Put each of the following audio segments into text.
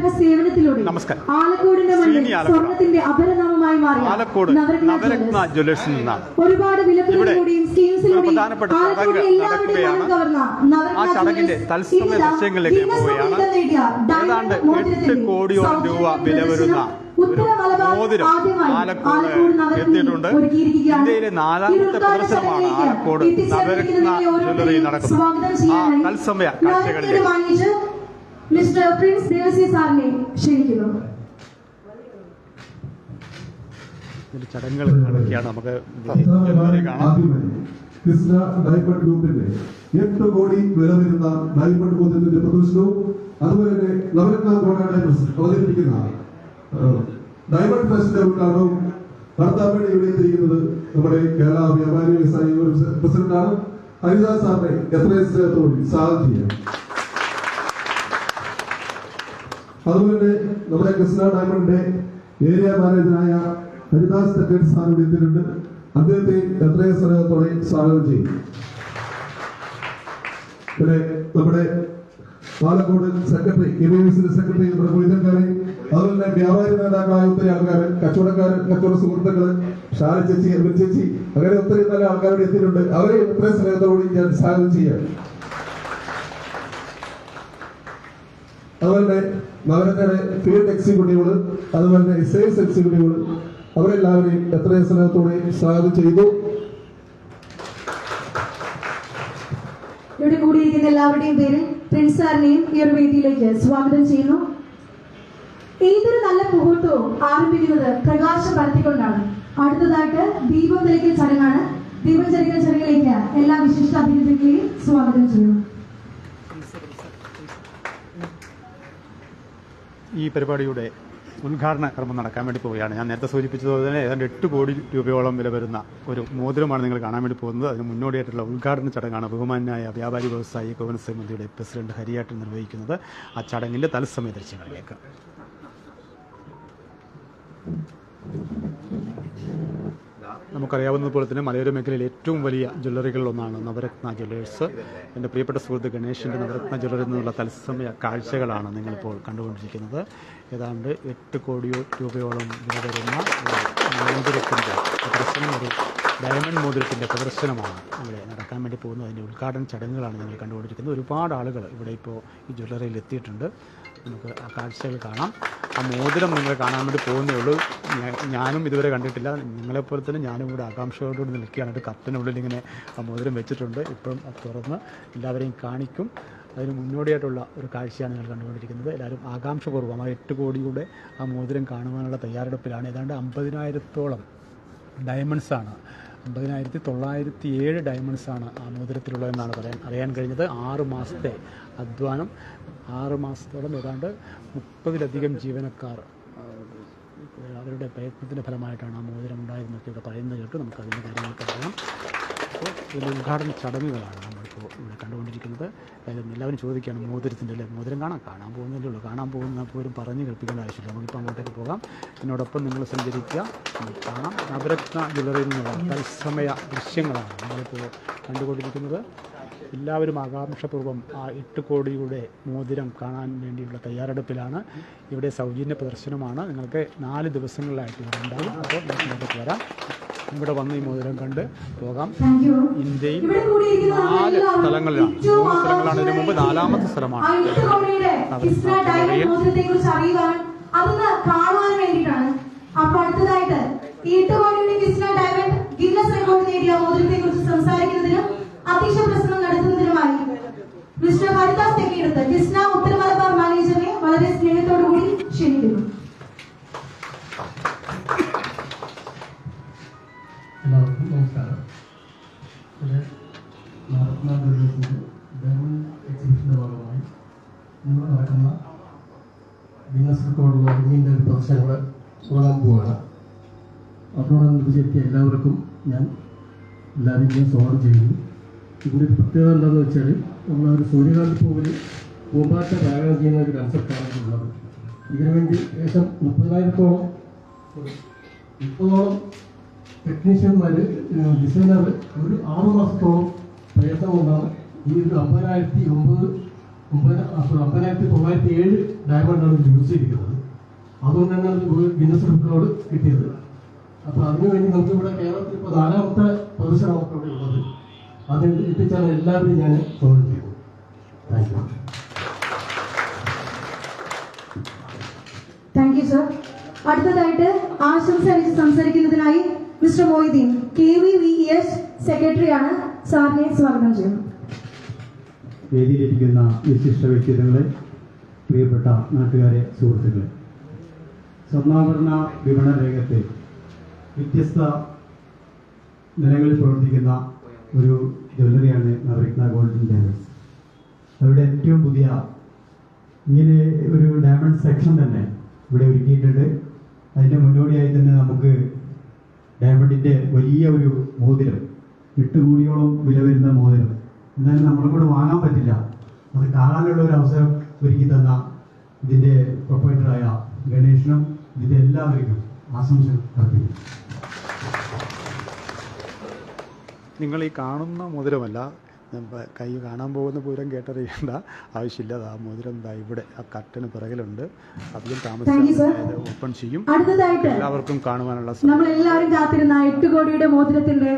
അസാധാരണ സേവനത്തിലൂടെ നമസ്കാരം. ആലക്കോടിന്റെ മണ്ണിൽ. സ്വർണത്തിന്റെ അപരനാമമായി മാറിയ ആലക്കോട് നവരത്ന ജ്വല്ലേഴ്സിൽ നിന്നാണ് ഒരുപാട് വിലക്കുകളിലൂടെയും സ്കീംസിലൂടെയും എല്ലാവരുടെയും നടക്കുകയാണ്. കവർന്ന ആ ചടങ്ങിന്റെ തത്സമയ ദൃശ്യങ്ങളിലേക്ക് പോവുകയാണ്. ഏതാണ്ട് എട്ട് കോടിയോളം രൂപ വില വരുന്ന മോതിരം ആലക്കോട് എത്തിയിട്ടുണ്ട് ഇന്ത്യയിലെ നാലാമത്തെ പ്രദർശനമാണ് ആലക്കോട് നവരത്ന ജ്വല്ലറിയിൽ നടക്കുന്നത് ആ തത്സമയ കാഴ്ചകളിലേക്ക് മിസ്റ്റർ പ്രിൻസ് ദേവസി സാറിനെ ക്ഷണിക്കുന്നു. ഇതിന്റെ ചടങ്ങുകൾ നടക്കുകയാണ്. നമുക്ക് കൃഷ്ണ ഡയമണ്ട് ഗ്രൂപ്പിന്റെ എട്ട് കോടി വില വരുന്ന ഡയമണ്ട് മോതിരത്തിന്റെ പ്രദർശനവും അതുപോലെ തന്നെ നവരത്ന ഗോൾഡ് ഡയമണ്ട്സ് അവതരിപ്പിക്കുന്ന ഡയമണ്ട് ഫെസ്റ്റിന്റെ ഉദ്ഘാടനവും നടത്താൻ വേണ്ടി ഇവിടെ എത്തിയിരിക്കുന്നത് നമ്മുടെ കേരള വ്യാപാരി വ്യവസായ പ്രസിഡന്റാണ് ഹരിദാസ് സാറിനെ എത്രയും സ്നേഹത്തോടെ സ്വാഗതം ചെയ്യാം. അതുപോലെ നമ്മുടെ കൃഷ്ണ ഡയമണ്ടിന്റെ ഏരിയ മാനേജറായ ഹരിദാസ് തെക്കൻ സാറിവിടെ എത്തിയിട്ടുണ്ട്. അദ്ദേഹത്തെ എത്രയും സ്നേഹത്തോടെ സ്വാഗതം ചെയ്യും. പിന്നെ നമ്മുടെ പാലക്കോട് സെക്രട്ടറി കെ എസിന്റെ സെക്രട്ടറി നമ്മുടെ മൊയ്തൻകാരെ അതുപോലെ തന്നെ വ്യാപാരി നേതാക്കളായ ഒത്തിരി ആൾക്കാർ കച്ചവടക്കാരൻ കച്ചവട സുഹൃത്തുക്കൾ ഷാല ചേച്ചി എൽവൻ ചേച്ചി അങ്ങനെ ഒത്തിരി നല്ല ആൾക്കാരോട് എത്തിയിട്ടുണ്ട്. അവരെ എത്രയും സ്നേഹത്തോടെ ഞാൻ സ്വാഗതം ചെയ്യാം. അതുപോലെ നഗരത്തിലെ ഫീൽഡ് എക്സിക്യൂട്ടീവുകൾ അതുപോലെ തന്നെ സെയിൽസ് എക്സിക്യൂട്ടീവുകൾ അവരെല്ലാവരെയും എത്രയും സ്നേഹത്തോടെ സ്വാഗതം ചെയ്തു. ഇവിടെ കൂടിയിരിക്കുന്ന എല്ലാവരുടെയും പേരിൽ പ്രിൻസ് സാറിനെയും ഈ ഒരു വേദിയിലേക്ക് സ്വാഗതം ചെയ്യുന്നു. ഏതൊരു നല്ല മുഹൂർത്തവും ആരംഭിക്കുന്നത് പ്രകാശം പരത്തിക്കൊണ്ടാണ് അടുത്തതായിട്ട് ദീപം തെളിക്കൽ ചടങ്ങാണ്. ദീപം ചെറിയ ചടങ്ങിലേക്ക് എല്ലാ വിശിഷ്ട അതിഥികളെയും സ്വാഗതം ചെയ്യുന്നു. ഈ പരിപാടിയുടെ ഉദ്ഘാടന കർമ്മം നടക്കാൻ വേണ്ടി പോവുകയാണ്. ഞാൻ നേരത്തെ സൂചിപ്പിച്ചതുപോലെ തന്നെ ഏതാണ്ട് എട്ട് കോടി രൂപയോളം വില വരുന്ന ഒരു മോതിരമാണ് നിങ്ങൾ കാണാൻ വേണ്ടി പോകുന്നത്. അതിന് മുന്നോടിയായിട്ടുള്ള ഉദ്ഘാടന ചടങ്ങാണ് ബഹുമാനായ വ്യാപാരി വ്യവസായി ഗവർണർ സമിതിയുടെ പ്രസിഡന്റ് ഹരിയാട്ടിൽ നിർവഹിക്കുന്നത്. ആ ചടങ്ങിന്റെ തത്സമയ ദൃശ്യങ്ങളിലേക്ക്. നമുക്കറിയാവുന്നതുപോലെ തന്നെ മലയോര മേഖലയിൽ ഏറ്റവും വലിയ ജ്വല്ലറികളിലൊന്നാണ് നവരത്ന ജ്വല്ലേഴ്സ്. എന്റെ പ്രിയപ്പെട്ട സുഹൃത്ത് ഗണേഷിന്റെ നവരത്ന ജ്വല്ലറിയിൽ നിന്നുള്ള തത്സമയ കാഴ്ചകളാണ് നിങ്ങളിപ്പോൾ കണ്ടുകൊണ്ടിരിക്കുന്നത്. ഏതാണ്ട് എട്ട് കോടിയോ രൂപയോളം വില വരുന്ന മോതിരത്തിന്റെ പ്രദർശനം ഒരു ഡയമണ്ട് മോതിരത്തിന്റെ പ്രദർശനമാണ് ഇവിടെ നടക്കാൻ വേണ്ടി പോകുന്നത്. അതിന്റെ ഉദ്ഘാടന ചടങ്ങുകളാണ് നിങ്ങൾ കണ്ടുകൊണ്ടിരിക്കുന്നത്. ഒരുപാട് ആളുകൾ ഇവിടെ ഇപ്പോൾ ഈ ജ്വല്ലറിയിൽ എത്തിയിട്ടുണ്ട്. നമുക്ക് ആ കാഴ്ചകൾ കാണാം. ആ മോതിരം നിങ്ങൾ കാണാൻ വേണ്ടി പോകുന്നേ ഉള്ളൂ. ഞാനും ഇതുവരെ കണ്ടിട്ടില്ല. നിങ്ങളെപ്പോലെ തന്നെ ഞാനും കൂടെ ആകാംക്ഷയോടുകൂടി നിൽക്കുകയാണ്. ഒരു കത്തിനുള്ളിൽ ഇങ്ങനെ ആ മോതിരം വെച്ചിട്ടുണ്ട്. ഇപ്പം തുറന്ന് എല്ലാവരെയും കാണിക്കും. അതിന് മുന്നോടിയായിട്ടുള്ള ഒരു കാഴ്ചയാണ് നിങ്ങൾ കണ്ടുകൊണ്ടിരിക്കുന്നത്. എല്ലാവരും ആകാംക്ഷപൂർവം ആ എട്ട് കോടിയുടെ ആ മോതിരം കാണുവാനുള്ള തയ്യാറെടുപ്പിലാണ്. ഏതാണ്ട് അമ്പതിനായിരത്തോളം ഡയമണ്ട്സ് ആണ് അമ്പതിനായിരത്തി തൊള്ളായിരത്തി ഏഴ് ഡയമണ്ട്സാണ് ആ മോതിരത്തിലുള്ളതെന്നാണ് പറയാൻ അറിയാൻ കഴിഞ്ഞത്. ആറ് മാസത്തെ അധ്വാനം. ആറ് മാസത്തോളം ഏതാണ്ട് മുപ്പതിലധികം ജീവനക്കാർ അവരുടെ പ്രയത്നത്തിന്റെ ഫലമായിട്ടാണ് ആ മോതിരം ഉണ്ടായിരുന്നൊക്കെ ഇവിടെ പറയുന്നത് കേട്ട്. നമുക്ക് അതിന്റെ കാര്യങ്ങളൊക്കെ അറിയാം. അപ്പോൾ ഇതിന്റെ ഉദ്ഘാടന ചടങ്ങുകളാണ്. നമ്മളിപ്പോൾ ഇവിടെ കണ്ടുകൊണ്ടിരിക്കുന്നത്. എല്ലാവരും ചോദിക്കുകയാണ് മോതിരത്തിന്റെ അല്ലേ? മോതിരം കാണാം? കാണാൻ പോകുന്നതല്ലേ ഉള്ളൂ. കാണാൻ പോകുന്ന പോലും പറഞ്ഞ് കേൾപ്പിക്കേണ്ട ആവശ്യമില്ല. നമുക്കിപ്പോൾ അങ്ങോട്ടേക്ക് പോകാം. എന്നോടൊപ്പം നിങ്ങൾ സഞ്ചരിക്കുക. കാണാം. നവരത്ന ജ്വല്ലറിയിൽ നിന്നുള്ള തത്സമയ ദൃശ്യങ്ങളാണ് നമ്മളിപ്പോൾ കണ്ടുകൊണ്ടിരിക്കുന്നത്. എല്ലാവരും ആകാംക്ഷപൂർവം ആ എട്ട് കോടിയുടെ മോതിരം കാണാൻ വേണ്ടിയുള്ള തയ്യാറെടുപ്പിലാണ്. ഇവിടെ സൗജന്യ പ്രദർശനമാണ്. നിങ്ങൾക്ക് നാല് ദിവസങ്ങളിലായിട്ട് ഉണ്ടാകും. അപ്പോൾ നിങ്ങൾക്ക് വരാം. ഇവിടെ വന്ന് ഈ മോതിരം കണ്ട് പോകാം. ഇന്ത്യയിൽ നാല് സ്ഥലങ്ങളിലാണ്. മൂന്ന് സ്ഥലങ്ങളാണ് ഇതിനു മുമ്പ്. നാലാമത്തെ സ്ഥലമാണ്. അതൊന്ന് വേണ്ടിയിട്ടാണ്. അപ്പൊ അടുത്തതായിട്ട് ഡയമണ്ട് ഗിന്നസ് റെക്കോർഡ് നേടിയ മോതിരത്തെ കുറിച്ച് സംസാരിക്കുന്നതിനും അധ്യക്ഷ പ്രസംഗം നടത്തുന്നതിനുമായി മിസ്റ്റർ ഹരിദാസ് തെക്കിയെടുത്ത് കൃഷ്ണ എത്തിയ എല്ലാവർക്കും ഞാൻ എല്ലാവരും ഞാൻ സ്വാഗതം ചെയ്യുന്നു. ഇതിന്റെ ഒരു പ്രത്യേകത എന്താണെന്ന് വെച്ചാൽ ഒരു സൂര്യകാന്തി പൂവിൽ പൂമ്പാറ്റ പാചകം ചെയ്യുന്ന ഒരു കൺസെപ്റ്റാണ് ഉള്ളത് ഇതിനുവേണ്ടി ഏകദേശം മുപ്പതിനായിരത്തോളം മുപ്പതോളം ടെക്നീഷ്യന്മാർ ഡിസൈനർ ഒരു ആറ് മാസത്തോളം പ്രയത്നം കൊണ്ടാണ് ഈ ഒരു അമ്പതിനായിരത്തി ഒമ്പത് ഒമ്പത് അമ്പതിനായിരത്തി തൊള്ളായിരത്തി ഏഴ് ഡയമണ്ടാണ് യൂസ് ചെയ്തിരിക്കുന്നത്. അതുകൊണ്ട് തന്നെ ഗിന്നസ് റെക്കോർഡ് കിട്ടിയത്. അപ്പോൾ അതിനുവേണ്ടി നമുക്ക് ഇവിടെ കേരളത്തിൽ ഇപ്പൊ നാലാമത്തെ പ്രദർശനമൊക്കെ ഇവിടെ ഉള്ളത് അത് എത്തിച്ചാൽ എല്ലാവരും ഞാൻ സ്വാഗതം ചെയ്യുന്നു thank you thank you sir അടുത്തതായിട്ട് ആശംസ അറിയിച്ച് സംസാരിക്കുന്നതിനായി mister Moideen K V V S സെക്രട്ടറിയാണ് സാറിനെ സ്വാഗതം ചെയ്യുന്നു വേദിയിലിരിക്കുന്ന വിശിഷ്ട വ്യക്തിത്വങ്ങളെ പ്രിയപ്പെട്ട നാട്ടുകാരെ സുഹൃത്തുക്കളെ. സ്വർണാഭരണ വിപണന രംഗത്ത് വ്യത്യസ്ത നിലകളിൽ പ്രവർത്തിക്കുന്ന ഒരു ജ്വല്ലറിയാണ് നവരത്ന ഗോൾഡൻ ഡയമണ്ട്സ്. അവരുടെ ഏറ്റവും പുതിയ ഇങ്ങനെ ഒരു ഡയമണ്ട് സെക്ഷൻ തന്നെ ഇവിടെ ഒരുക്കിയിട്ടുണ്ട്. അതിന്റെ മുന്നോടിയായി തന്നെ നമുക്ക് ഡയമണ്ടിന്റെ വലിയ ഒരു മോതിരം എട്ട് വില വരുന്ന മോതിരം. എന്നാലും നമ്മളെ കൂടെ വാങ്ങാൻ പറ്റില്ല. അത് കാണാനുള്ള ഒരു അവസരം ഒരുക്കി തന്ന ഇതിന്റെ പ്രൊപ്പറേറ്ററായ ഗണേഷനും ഇതിന്റെ എല്ലാവർക്കും ആശംസകൾ. അർപ്പിക്കുന്നു നിങ്ങൾ ഈ കാണുന്ന മോതിരമല്ല നമ്മ കൈ കാണാൻ പോകുന്ന പൂരം കേട്ടറിയേണ്ട ആവശ്യമില്ല. ആ മോതിരം ദാ ഇവിടെ ആ കട്ടിന് പിറകിലുണ്ട്. അധികം sir. ഓപ്പൺ ചെയ്യും. അടുത്തതായിട്ട് എല്ലാവർക്കും കാണുവാനുള്ള നമ്മൾ എല്ലാവരും കാത്തിരുന്ന എട്ട് കോടിയുടെ മോതിരത്തിന്റെ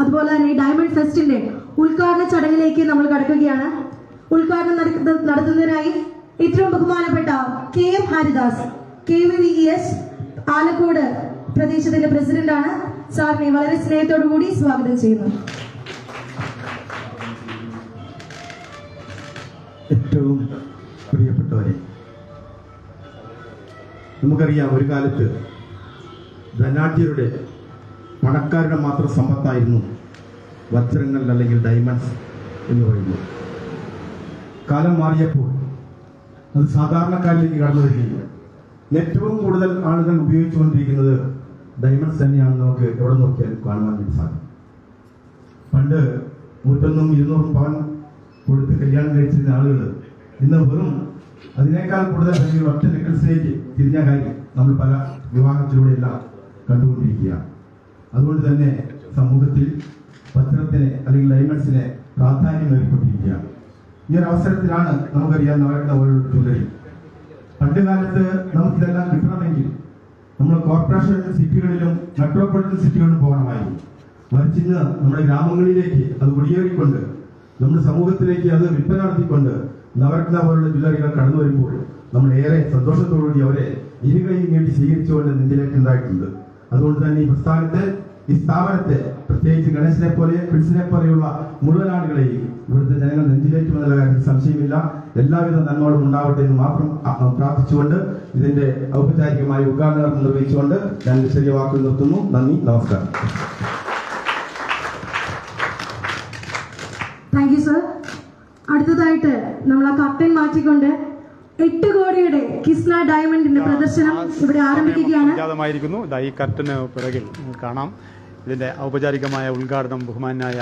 അതുപോലെ തന്നെ ഈ ഡയമണ്ട് ഫെസ്റ്റിന്റെ ഉദ്ഘാടന ചടങ്ങിലേക്ക് നമ്മൾ കടക്കുകയാണ്. ഉദ്ഘാടനം നടത്തുന്നതിനായി ഏറ്റവും ബഹുമാനപ്പെട്ട K M Haridas K V V S Alakkode പ്രദേശത്തിന്റെ പ്രസിഡന്റാണ്. സാറിനെ വളരെ സ്നേഹത്തോടു കൂടി സ്വാഗതം ചെയ്യുന്നു. ഏറ്റവും പ്രിയപ്പെട്ടവരെ നമുക്കറിയാം ഒരു കാലത്ത് ധനാഢ്യരുടെ പണക്കാരുടെ മാത്രം സമ്പത്തായിരുന്നു വജ്രങ്ങൾ അല്ലെങ്കിൽ ഡയമണ്ട്സ് എന്ന് പറയുന്നത്. കാലം മാറിയപ്പോൾ അത് സാധാരണക്കാരിലേക്ക് കടന്നു വരികയും ഏറ്റവും കൂടുതൽ ആളുകൾ ഉപയോഗിച്ചുകൊണ്ടിരിക്കുന്നത് ഡയമണ്ട്സ് തന്നെയാണെന്ന് നമുക്ക് എവിടെ നോക്കിയാലും കാണുവാൻ വേണ്ടി സാധിക്കും. പണ്ട് നൂറ്റൊന്നും ഇരുന്നൂറും പവൻ കൊടുത്ത് കല്യാണം കഴിച്ചിരുന്ന ആളുകൾ ഇന്ന് വെറും അതിനേക്കാൾ കൂടുതൽ അല്ലെങ്കിൽ ഒറ്റ നെക്ലസിലേക്ക് തിരിഞ്ഞ കാര്യം നമ്മൾ പല വിവാഹത്തിലൂടെയെല്ലാം കണ്ടുകൊണ്ടിരിക്കുകയാണ്. അതുകൊണ്ട് തന്നെ സമൂഹത്തിൽ പത്രത്തിന് അല്ലെങ്കിൽ ഡയമണ്ട്സിന് പ്രാധാന്യം നൽകിക്കൊണ്ടിരിക്കുകയാണ്. ഈ ഒരു അവസരത്തിലാണ് നമുക്കറിയാൻ നവരത്ന ഓരോ പണ്ട് കാലത്ത് നമുക്കിതെല്ലാം കിട്ടണമെങ്കിൽ നമ്മൾ കോർപ്പറേഷൻ സിറ്റികളിലും മെട്രോപൊളിറ്റൻ സിറ്റികളിലും പോകണമായിരുന്നു. മറിച്ച് ഇന്ന് നമ്മുടെ ഗ്രാമങ്ങളിലേക്ക് അത് കുടിയേറിക്കൊണ്ട് നമ്മുടെ സമൂഹത്തിലേക്ക് അത് വിൽപ്പന നടത്തിക്കൊണ്ട് നവരത്ന പോലുള്ള ജ്വല്ലറികൾ കടന്നു വരുമ്പോൾ നമ്മൾ ഏറെ സന്തോഷത്തോടുകൂടി അവരെ ഇരുകൈ നീട്ടി സ്വീകരിച്ചുകൊണ്ട് നെഞ്ചിലേക്ക് ഉണ്ടായിട്ടുണ്ട്. അതുകൊണ്ട് തന്നെ ഈ പ്രസ്ഥാനത്തെ ഈ സ്ഥാപനത്തെ പ്രത്യേകിച്ച് ഗണേശനെ പോലെ പ്രിൻസിനെ പോലെയുള്ള മുഴുവൻ ആളുകളെയും ഇവിടുത്തെ ജനങ്ങൾ നെഞ്ചിലേറ്റുമെന്നുള്ള കാര്യത്തിൽ സംശയമില്ല എല്ലാവിധ നന്മകളും ഉണ്ടാവട്ടെ എന്ന് മാത്രം പ്രാർത്ഥിച്ചുകൊണ്ട് ഇതിന്റെ ഔപചാരികമായ ഉദ്ഘാടനം നിർവഹിച്ചുകൊണ്ട് ഞാൻ ചെറിയ വാക്കുകൾ നിർത്തുന്നു. നന്ദി നമസ്കാരം. താങ്ക് യു സർ അടുത്തതായിട്ട് നമ്മൾ ആ കർട്ടൻ മാറ്റിക്കൊണ്ട് എട്ട് കോടിയുടെ കിസ്ന ഡയമണ്ടിന്റെ പ്രദർശനം ഇവിടെ ആരംഭിക്കുകയാണ്. സംജാതമായിരിക്കുന്നു ഈ കർട്ടന് പിറകിൽ കാണാം. ഇതിന്റെ ഔപചാരികമായ ഉദ്ഘാടനം ബഹുമാനായ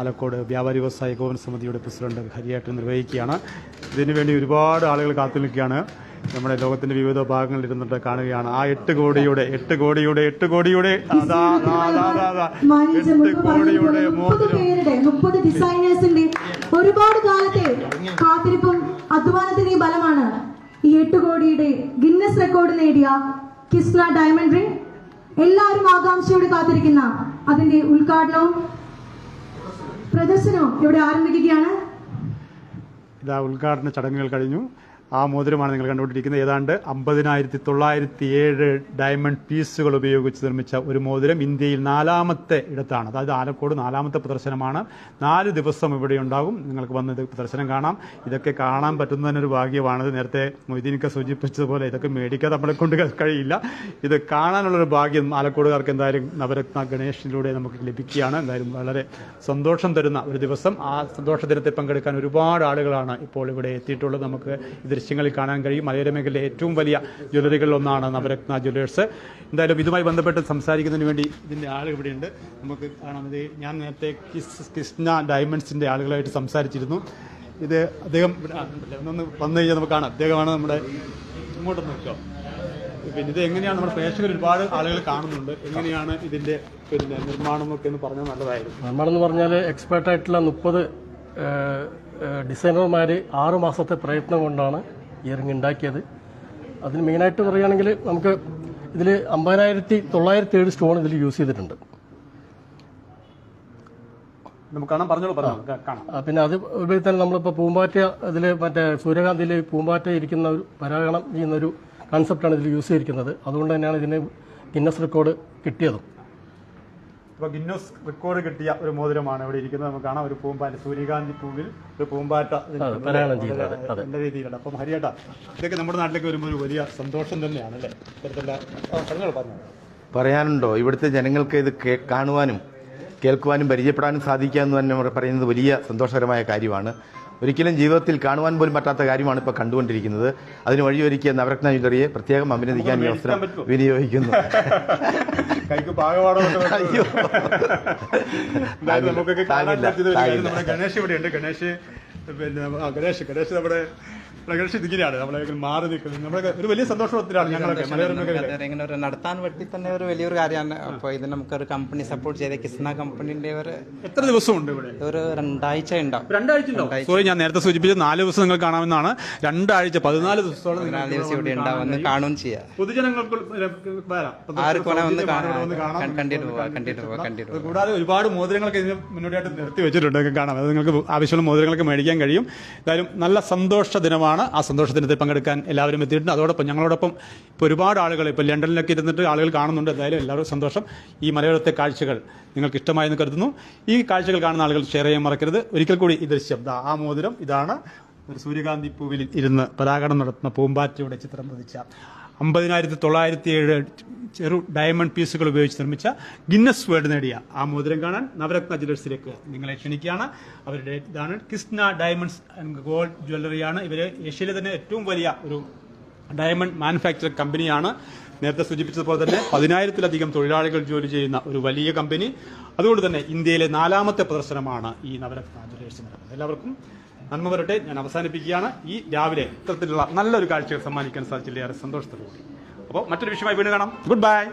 ആലക്കോട് വ്യാപാരി വ്യവസായ ഏകോപന സമിതിയുടെ പ്രസിഡന്റ് ഹരിയായിട്ട് നിർവഹിക്കുകയാണ്. ഇതിനുവേണ്ടി ഒരുപാട് ആളുകൾ കാത്തു നിൽക്കുകയാണ് നമ്മുടെ ലോകത്തിന്റെ വിവിധ ഭാഗങ്ങളിൽ ഇരുന്നിട്ട് കാണുകയാണ്. ആ എട്ട് കോടിയുടെ എട്ട് കോടിയുടെ എട്ട് കോടിയുടെ ഒരുപാട് കാലത്തെ കാത്തിരിപ്പും അധ്വാനത്തിന്റെ ബലമാണ്. ഈ എട്ട് കോടിയുടെ ഗിന്നസ് റെക്കോർഡ് നേടിയ കിസ്ന ഡയമണ്ട് റിംഗ് എല്ലാവരും ആകാംക്ഷയോടെ കാത്തിരിക്കുന്ന അതിന്റെ ഉദ്ഘാടനവും പ്രദർശനവും ഇവിടെ ആരംഭിക്കുകയാണ്. ഇതാ ഉദ്ഘാടന ചടങ്ങുകൾ കഴിഞ്ഞു. ആ മോതിരമാണ് നിങ്ങൾ കണ്ടുകൊണ്ടിരിക്കുന്നത്. ഏതാണ്ട് അമ്പതിനായിരത്തി തൊള്ളായിരത്തി ഏഴ് ഡയമണ്ട് പീസുകൾ ഉപയോഗിച്ച് നിർമ്മിച്ച ഒരു മോതിരം ഇന്ത്യയിൽ നാലാമത്തെ ഇടത്താണ്. അതായത് ആലക്കോട് നാലാമത്തെ പ്രദർശനമാണ്. നാല് ദിവസം ഇവിടെ ഉണ്ടാകും. നിങ്ങൾക്ക് വന്ന് ഇത് പ്രദർശനം കാണാം. ഇതൊക്കെ കാണാൻ പറ്റുന്നതിനൊരു ഭാഗ്യമാണ്. ഇത് നേരത്തെ മൊയ്തീനിക്ക സൂചിപ്പിച്ചതുപോലെ ഇതൊക്കെ മേടിക്കാൻ നമ്മളെ കൊണ്ട് കഴിയില്ല. ഇത് കാണാനുള്ളൊരു ഭാഗ്യം ആലക്കോടുകാർക്ക് എന്തായാലും നവരത്ന ഗണേഷിലൂടെ നമുക്ക് ലഭിക്കുകയാണ്. എന്തായാലും വളരെ സന്തോഷം തരുന്ന ഒരു ദിവസം. ആ സന്തോഷ ദിനത്തിൽ പങ്കെടുക്കാൻ ഒരുപാട് ആളുകളാണ് ഇപ്പോൾ ഇവിടെ എത്തിയിട്ടുള്ളത്. നമുക്ക് ഈ ദൃശ്യങ്ങളിൽ കാണാൻ കഴിയും. മലയോര മേഖലയിലെ ഏറ്റവും വലിയ ജ്വല്ലറികളിൽ ഒന്നാണ് നവരത്ന ജ്വല്ലേഴ്സ്. എന്തായാലും ഇതുമായി ബന്ധപ്പെട്ട് സംസാരിക്കുന്നതിന് വേണ്ടി ഇതിന്റെ ആൾ ഇവിടെയുണ്ട്. നമുക്ക് കാണാം. ഇത് ഞാൻ നേരത്തെ കിസ് കൃഷ്ണ ഡയമണ്ട്സിന്റെ ആളുകളായിട്ട് സംസാരിച്ചിരുന്നു. ഇത് അദ്ദേഹം? ഒന്നൊന്ന് വന്നു കഴിഞ്ഞാൽ നമുക്ക് കാണാം. അദ്ദേഹമാണ് നമ്മുടെ ഇങ്ങോട്ട് നോക്കാം പിന്നെ ഇത് എങ്ങനെയാണ് നമ്മുടെ പ്രേക്ഷകർ ഒരുപാട് ആളുകൾ കാണുന്നുണ്ട്. എങ്ങനെയാണ് ഇതിന്റെ പിന്നെ നിർമ്മാണം ഒക്കെ എന്ന് പറഞ്ഞാൽ നല്ലതായിരുന്നു. നമ്മളെന്ന് പറഞ്ഞാൽ എക്സ്പേർട്ട് ആയിട്ടുള്ള മുപ്പത് ഡിസൈനർമാർ ആറു മാസത്തെ പ്രയത്നം കൊണ്ടാണ് ഇയറിംഗ് ഉണ്ടാക്കിയത്. അതിന് മെയിനായിട്ട് പറയുകയാണെങ്കിൽ നമുക്ക് ഇതിൽ അമ്പതിനായിരത്തി തൊള്ളായിരത്തി ഏഴ് സ്റ്റോൺ ഇതിൽ യൂസ് ചെയ്തിട്ടുണ്ട്. നമുക്ക് കാണാം പറഞ്ഞോളൂ പറഞ്ഞോളൂ കാണാം. പിന്നെ അത് ഉപയോഗി തന്നെ നമ്മളിപ്പോൾ പൂമ്പാറ്റ ഇതിൽ മറ്റേ സൂര്യകാന്തിയിൽ പൂമ്പാറ്റ ഇരിക്കുന്ന ഒരു പരാഗണം ചെയ്യുന്ന ഒരു കൺസെപ്റ്റാണ് ഇതിൽ യൂസ് ചെയ്തിരിക്കുന്നത്. അതുകൊണ്ട് തന്നെയാണ് ഇതിന് ഗിന്നസ് റെക്കോർഡ് കിട്ടിയതും. അപ്പോൾ ഗിന്നസ് റെക്കോർഡ് കിട്ടിയ ഒരു മോതിരമാണ് ഇവിടെ ഇരിക്കുന്നത്. നമുക്ക് കാണാം. ഒരു പൂമ്പാറ്റ സൂര്യകാന്തി പൂവിൽ ഒരു പൂമ്പാറ്റ. നല്ല രീതിയിലുണ്ട് അപ്പം ഹരിയേട്ടാ ഇതൊക്കെ നമ്മുടെ നാട്ടിലേക്ക് വരുമ്പോൾ ഒരു വലിയ സന്തോഷം തന്നെയാണ് അല്ലേ? ഇത്തരത്തിലുള്ള പറഞ്ഞോളൂ പറയാനുണ്ടോ? ഇവിടുത്തെ ജനങ്ങൾക്ക് ഇത് കാണുവാനും കേൾക്കുവാനും പരിചയപ്പെടാനും സാധിക്കുക എന്ന് തന്നെ പറയുന്നത് വലിയ സന്തോഷകരമായ കാര്യമാണ്. ഒരിക്കലും ജീവിതത്തിൽ കാണുവാൻ പോലും പറ്റാത്ത കാര്യമാണ് ഇപ്പോൾ കണ്ടുകൊണ്ടിരിക്കുന്നത്. അതിന് വഴിയൊരുക്കിയ നവരത്ന യുദ്ധറിയെ പ്രത്യേകം അഭിനന്ദിക്കാൻ ഈ അവസരം വിനിയോഗിക്കുന്നു. അയ്യോ. നമുക്കൊക്കെ ഗണേഷ് ഇവിടെ ഉണ്ട് ഗണേഷ് പിന്നെ ഗണേഷ് ഗണേഷ് നമ്മുടെ ഗണേഷ് ഇതിങ്ങനെയാണ് നമ്മളെ മാറി നിൽക്കുന്നത്. നമ്മുടെ ഒരു വലിയ സന്തോഷത്തിലാണ് ഞങ്ങളൊക്കെ ഇങ്ങനെ ഒരു നടത്താൻ വേണ്ടി തന്നെ ഒരു വലിയൊരു കാര്യമാണ്. അപ്പോൾ ഇത് നമുക്കൊരു കമ്പനി സപ്പോർട്ട് ചെയ്ത കിസ്ന കമ്പനിന്റെ ഒരു എത്ര ദിവസമുണ്ട് ഇവിടെ? ഒരു രണ്ടാഴ്ച ഉണ്ടാവും. രണ്ടാഴ്ച ഉണ്ടാവും. സോറി ഞാൻ നേരത്തെ സൂചിപ്പിച്ച നാല് ദിവസം നിങ്ങൾ കാണാമെന്നാണ്. രണ്ടാഴ്ച പതിനാല് ദിവസത്തോളം നാല് ദിവസം ഇവിടെ ഉണ്ടാവും. ഒന്ന് കാണുകയും ചെയ്യാം. പൊതുജനങ്ങൾക്ക് ആർക്കും. കണ്ടിട്ട് പോവാം, കണ്ടിട്ട് പോവാം, കണ്ടിട്ട് കൂടാതെ ഒരുപാട് മോതിരങ്ങളൊക്കെ ഇതിന് മുന്നോടിയായിട്ട് നിർത്തി വെച്ചിട്ടുണ്ട് കാണാം. അത് നിങ്ങൾക്ക് ആവശ്യമുള്ള മോതിരങ്ങളൊക്കെ മേടിക്കാൻ കഴിയും. എന്തായാലും നല്ല സന്തോഷ ദിനമാണ്. ആ സന്തോഷ ദിനത്തിൽ പങ്കെടുക്കാൻ എല്ലാവരും എത്തിയിട്ടുണ്ട്. അതോടൊപ്പം ഞങ്ങളോടൊപ്പം ഇപ്പോൾ ഒരുപാട് ആളുകൾ ഇപ്പോൾ ലണ്ടനിലൊക്കെ ഇരുന്നിട്ട് ആളുകൾ കാണുന്നുണ്ട്. എന്തായാലും എല്ലാവരും സന്തോഷം. ഈ മലയാളത്തെ കാഴ്ചകൾ നിങ്ങൾക്ക് ഇഷ്ടമായെന്ന് കരുതുന്നു. ഈ കാഴ്ചകൾ കാണുന്ന ആളുകൾ ഷെയർ ചെയ്യാൻ മറക്കരുത്. ഒരിക്കൽ കൂടി ഈ ദൃശ്യം. ആ മോതിരം ഇതാണ്. ഒരു സൂര്യകാന്തി പൂവിൽ ഇരുന്ന് പരാഗണം നടത്തുന്ന പൂമ്പാറ്റയുടെ ചിത്രം പതിച്ച അമ്പതിനായിരത്തി തൊള്ളായിരത്തി ഏഴ് ചെറു ഡയമണ്ട് പീസുകൾ ഉപയോഗിച്ച് നിർമ്മിച്ച ഗിന്നസ് വേർഡ് നേടിയ ആ മോതിരം കാണാൻ നവരത്ന ജ്വല്ലേഴ്സിലേക്ക് നിങ്ങളെ ക്ഷണിക്കുകയാണ്. അവരുടെ ഇതാണ് കിസ്ന ഡയമണ്ട്സ് ആൻഡ് ഗോൾഡ് ജ്വല്ലറിയാണ്. ഇവർ ഏഷ്യയിലെ തന്നെ ഏറ്റവും വലിയ ഒരു ഡയമണ്ട് മാനുഫാക്ചർ കമ്പനിയാണ്. നേരത്തെ സൂചിപ്പിച്ചതുപോലെ തന്നെ പതിനായിരത്തിലധികം തൊഴിലാളികൾ ജോലി ചെയ്യുന്ന ഒരു വലിയ കമ്പനി. അതുകൊണ്ട് തന്നെ ഇന്ത്യയിലെ നാലാമത്തെ പ്രദർശനമാണ് ഈ നവരത്ന ജ്വല്ലേഴ്സ് എല്ലാവർക്കും നന്മ വരട്ടെ. ഞാൻ അവസാനിപ്പിക്കുകയാണ്. ഈ രാവിലെ ഇത്തരത്തിലുള്ള നല്ലൊരു കാഴ്ചകൾ സമ്മാനിക്കാൻ സാധിച്ചില്ല? ഏറെ സന്തോഷത്തോടുകൂടി. അപ്പോൾ മറ്റൊരു വിഷയമായി വീണ്ടും കാണാം. Good bye